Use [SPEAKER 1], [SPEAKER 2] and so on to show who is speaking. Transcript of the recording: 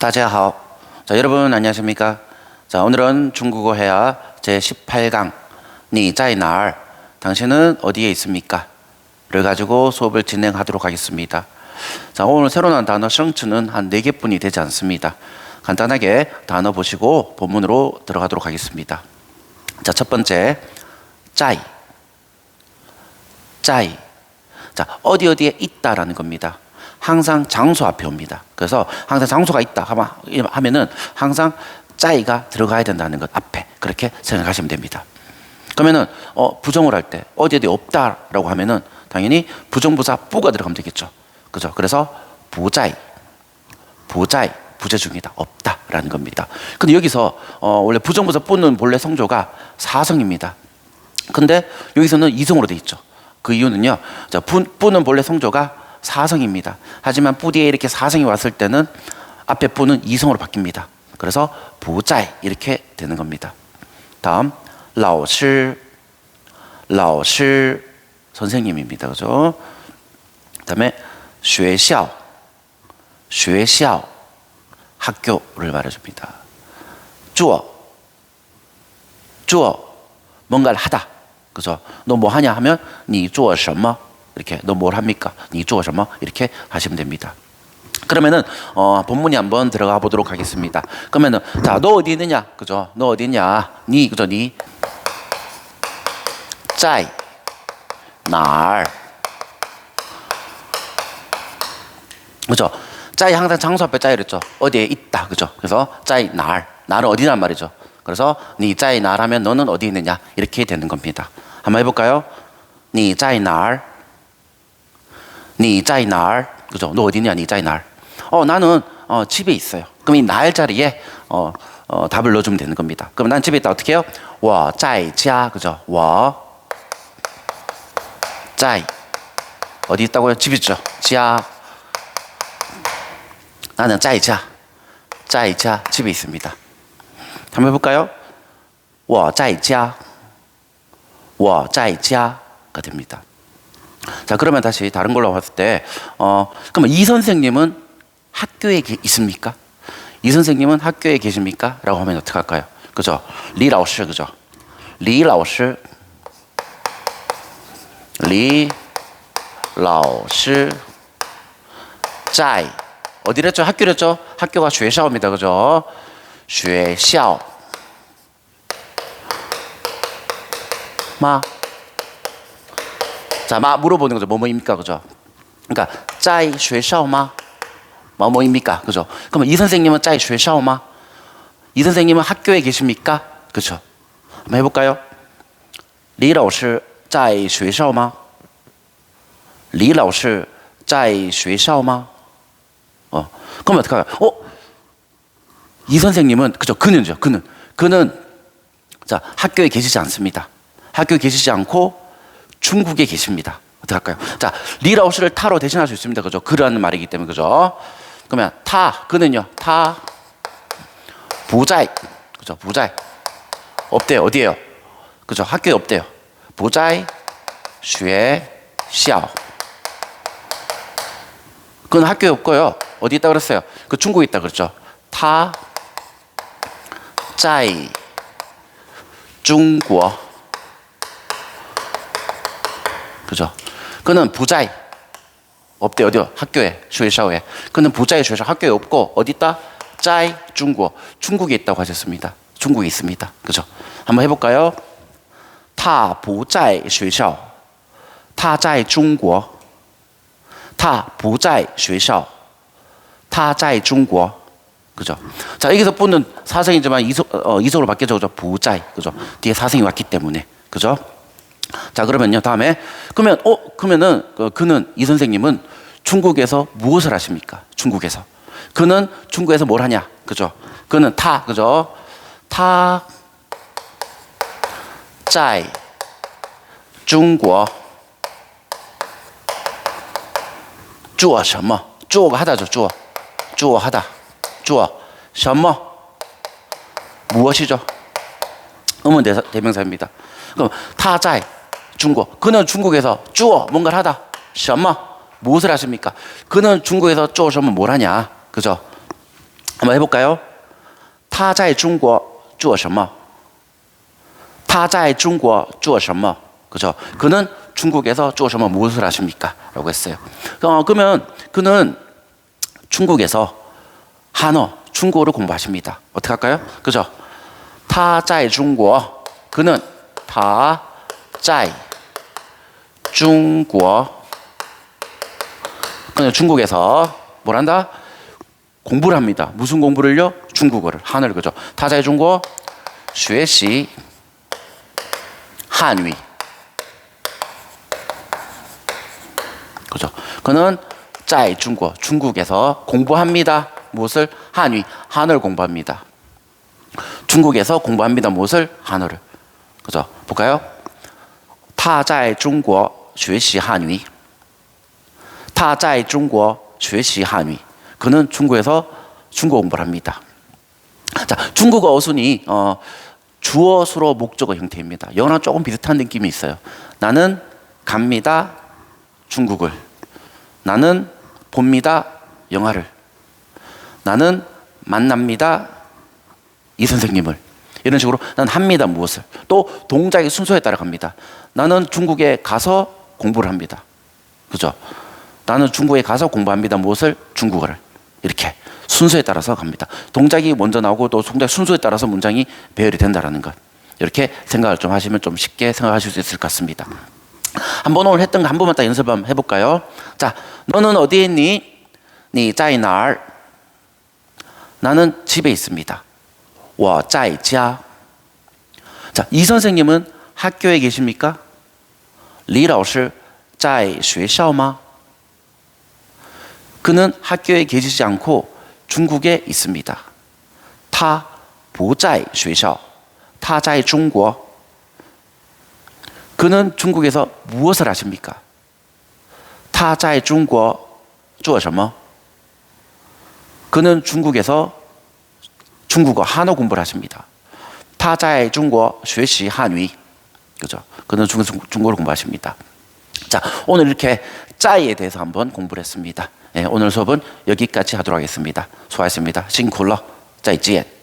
[SPEAKER 1] 다자하오. 자, 여러분 안녕하십니까? 자, 오늘은 중국어 해야 제 18강 니在哪儿? 당신은 어디에 있습니까? 를 가지고 수업을 진행하도록 하겠습니다. 자, 오늘 새로 나온 단어 성츠는 한 4개뿐이 되지 않습니다. 간단하게 단어 보시고 본문으로 들어가도록 하겠습니다. 자, 첫 번째 짜이. 짜이. 자, 어디 어디에 있다라는 겁니다. 항상 장소 앞에 옵니다. 그래서 항상 장소가 있다 하면- 하면은 항상 짜이가 들어가야 된다는 것 앞에 그렇게 생각하시면 됩니다. 그러면은 어, 부정을 할 때 어디 어디 없다라고 하면은 당연히 부정부사 뿌가 들어가면 되겠죠. 그죠? 그래서 부자이, 부자이, 부재 중이다, 없다라는 겁니다. 근데 여기서 어, 원래 부정부사 뿌는 본래 성조가 사성입니다. 근데 여기서는 이성으로 돼 있죠. 그 이유는요. 자, 부, 뿌는 본래 성조가 사성입니다. 하지만 뿌 뒤에 이렇게 사성이 왔을 때는 앞에 뿌는 이성으로 바뀝니다. 그래서 부자이 이렇게 되는 겁니다. 다음 老师 老师 선생님입니다. 그죠? 그다음에 学校学校 학교를 말해줍니다. 주어 주어 뭔가를 하다. 그죠? 너 뭐 하냐 하면 你做什么 이렇게 너 뭘 합니까? 你做什么 이렇게 하시면 됩니다. 그러면은 어, 본문이 한번 들어가 보도록 하겠습니다. 그러면은 자, 너 어디 있느냐? 그죠? 너 어디 있냐? 니 그죠? 니 在哪儿? 그죠? 짜이 항상 장소 앞에 짜이 그랬죠. 어디에 있다. 그죠? 그래서 짜이 날. 나는 어디란 말이죠. 그래서 니 짜이 날 하면 너는 어디 있느냐? 이렇게 되는 겁니다. 한번 해볼까요? 니 짜이 날. 니자이날 그죠? 너 어디냐? 니자이날 어, 나는 어, 집에 있어요. 그럼 이 날 자리에 어, 어, 답을 넣어주면 되는 겁니다. 그럼 난 집에 있다 어떻게 해요? 와, 짜이자 그죠? 와, 짜이 어디 있다고요? 집 있죠? 지하 나는 짜이자 짜이자 집에 있습니다. 한번 해볼까요? 와, 짜이자 와, 짜이자가 됩니다. 자 그러면 다시 다른 걸로 봤을 때 어, 그러면 이 선생님은 학교에 계- 있습니까? 이 선생님은 학교에 계십니까? 라고 하면 어떻게 할까요? 그죠? 리老师 그죠? 리老师리老师在 어디랬죠? 학교랬죠? 학교가 学校입니다 그죠? 学校 마. 자, 막 물어보는 거죠. 뭐뭐입니까? 그죠? 그러니까 짜이 쉐샤오마 뭐뭐입니까? 그죠? 그러면 이 선생님은 짜이 쉐샤오마 이 선생님은 학교에 계십니까? 그죠? 한번 해 볼까요? 리라오스 짜이 쉐샤오마 리라오스 짜이 쉐샤오마 어. 그럼 어떻게 할까요? 어? 이 선생님은 그죠? 그는죠? 그는 그는 자, 학교에 계시지 않습니다. 학교에 계시지 않고 중국에 계십니다. 어떻게 할까요? 자, 리라우스를 타로 대신할 수 있습니다. 그죠? 그라는 말이기 때문에 그죠? 그러면 타 그는요. 타 보자이. 그죠? 보자이. 없대요. 어디에요? 그죠? 학교에 없대요. 보자이 슈에 시아오. 그건 학교에 없고요. 어디 있다 그랬어요? 그 중국에 있다 그랬죠. 타 짜이 중국 그죠? 그는 부자이 없대 어디요? 학교에 주회사에 그는 부자이 주회사 학교에 없고 어디 있다? 짜이 중국 중국에 있다고 하셨습니다. 중국에 있습니다. 그죠? 한번 해볼까요? 타 부자이 주회사 타자이 중국 타 부자이 주회사 타자이 중국 그죠? 자, 여기서 뿐은 사생이지만 이소, 어, 이소로 바뀌죠. 그죠? 부자이. 그죠? 뒤에 사생이 왔기 때문에. 그죠? 자 그러면요 다음에 그러면 어 그러면은 그, 그는 이 선생님은 중국에서 무엇을 하십니까? 중국에서 그는 중국에서 뭘 하냐, 그죠? 그는 타, 그죠? 타, 在中国做什么?做가 하다죠, 做,做 하다, 做什么 무엇이죠? 음은 대사, 대명사입니다. 그럼 他在 중국 그는 중국에서 做 뭔가를 하다 什么 무엇을 하십니까? 그는 중국에서 做什么뭘 하냐? 그죠? 한번 해볼까요? 他在中国做什么?他在中国做什么? 그죠? 그는 중국에서 做什么 무엇을 하십니까? 라고 했어요. 어, 그러면 그는 중국에서 한어, 중국어를 공부하십니다. 어떻게 할까요? 그죠? 他在中国 그는 他在中 중국어 중국에서 뭘 한다? 공부를 합니다. 무슨 공부를요? 중국어를 한을 그죠. 타자의 중국어 学习 한위 그죠. 그는 짜이 중국어 중국에서 공부합니다. 무엇을 한위 한을 공부합니다. 중국에서 공부합니다. 무엇을 한어를 그죠. 볼까요? 타자의 중국어 学习汉语他在中国学习汉语 그는 중국에서 중국어 공부를 합니다. 자, 중국어 어순이 어, 주어, 수로, 목적어 형태입니다. 영어랑 조금 비슷한 느낌이 있어요. 나는 갑니다. 중국을. 나는 봅니다. 영화를. 나는 만납니다. 이 선생님을. 이런 식으로 난 합니다. 무엇을. 또 동작의 순서에 따라 갑니다. 나는 중국에 가서 공부를 합니다. 그죠? 나는 중국에 가서 공부합니다. 무엇을? 중국어를. 이렇게 순서에 따라서 갑니다. 동작이 먼저 나오고 또 동작 순서에 따라서 문장이 배열이 된다는 것. 이렇게 생각을 좀 하시면 좀 쉽게 생각하실 수 있을 것 같습니다. 한번 오늘 했던 거 한 번만 딱 연습 한번 해볼까요? 자, 너는 어디에 있니? 니 짜이 날. 나는 집에 있습니다. 와 짜이 자, 이 선생님은 학교에 계십니까? 李老师在学校吗? 그는 학교에 계시지 않고 중국에 있습니다. 他不在学校,他在中国. 그는 중국에서 무엇을 하십니까? 他在中国做什么? 그는 중국에서 중국어 한어 공부를 하십니다. 他在中国学习汉语. 그죠? 그는 중, 중, 중국어를 공부하십니다. 자, 오늘 이렇게 짜이에 대해서 한번 공부를 했습니다. 예, 오늘 수업은 여기까지 하도록 하겠습니다. 수고하셨습니다. 싱쿨러, 짜이지엔.